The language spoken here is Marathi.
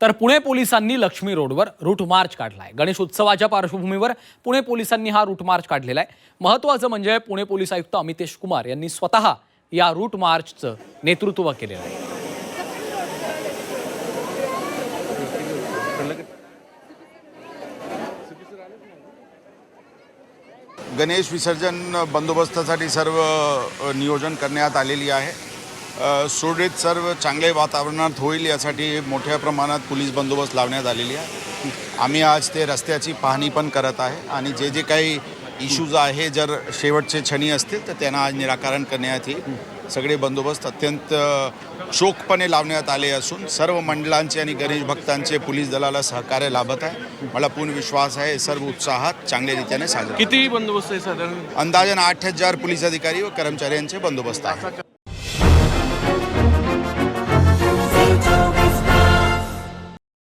तर पुणे पोलिसांनी लक्ष्मी रोडवर रूट मार्च काढला आहे गणेश उत्सवाच्या पार्श्वभूमीवर पुणे पोलिसांनी हा रूट मार्च काढलेला आहे महत्त्वाचं म्हणजे पुणे पोलीस आयुक्त अमितेश कुमार यांनी स्वतः या रूट मार्चचं नेतृत्व केलेलं आहे. गणेश विसर्जन बंदोबस्तासाठी सर्व नियोजन करण्यात आलेली आहे. सुरळीत सर्व चांगले वातावरणात होईल यासाठी मोठ्या प्रमाणात पोलीस बंदोबस्त लावण्यात आलेली आहे. आम्ही आज ते रस्त्याची पाहणी पण करत आहे आणि जे जे काही इश्यूज आहे जर शेवटचे क्षणी असतील तर त्यांना आज निराकरण करण्यात येईल. सगळे बंदोबस्त अत्यंत चोखपणे लावण्यात आले असून सर्व मंडळांचे आणि गणेश भक्तांचे पोलीस दलाला सहकार्य लाभत आहे. मला पूर्ण विश्वास आहे सर्व उत्साहात चांगल्या रीतीने साजरा किती बंदोबस्त आहे साधारण? अंदाजन आठ हजार पोलीस अधिकारी व कर्मचाऱ्यांचे बंदोबस्त आहे.